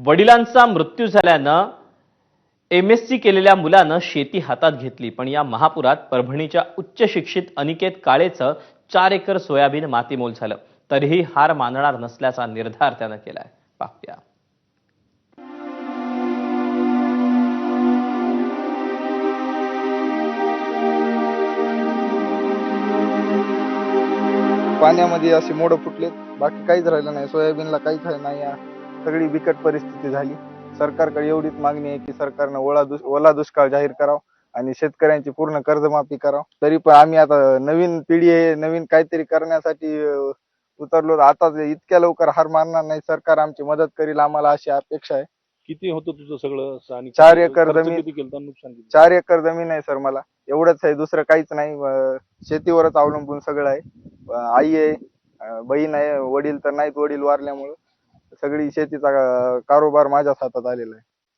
वडिलांचा मृत्यू झाल्यानं एम एस सी केलेल्या मुलानं शेती हातात घेतली. पण या महापुरात परभणीच्या उच्च शिक्षित अनिकेत काळेचं चार एकर सोयाबीन मातीमोल झालं. तरीही हार मानणार नसल्याचा निर्धार त्यानं केलाय. पाहूया. पाण्यामध्ये असे मोड फुटलेत. बाकी काहीच राहिलं नाही. सोयाबीनला काहीच नाही सगळी बिकट परिस्थिती झाली. सरकारकडे एवढीच मागणी आहे की सरकारनं ओला दुष् ओला दुष्काळ जाहीर करावा आणि शेतकऱ्यांची पूर्ण कर्जमाफी करावं. तरी पण आम्ही आता नवीन पिढी आहे नवीन काहीतरी करण्यासाठी उतरलो. आता इतक्या लवकर हार मानणार नाही सरकार आमची मदत करील आम्हाला अशी अपेक्षा आहे. किती होतं तुझं सगळं? चार एकर जमीन. नुकसान चार एकर जमीन आहे सर मला. एवढंच आहे दुसरं काहीच नाही. शेतीवरच अवलंबून सगळं आहे. आई आहे बहीण आहे वडील तर नाहीत वडील वारल्यामुळं. सगळी शेतीचा कारोबार माझ्याच हातात आलेला आहे.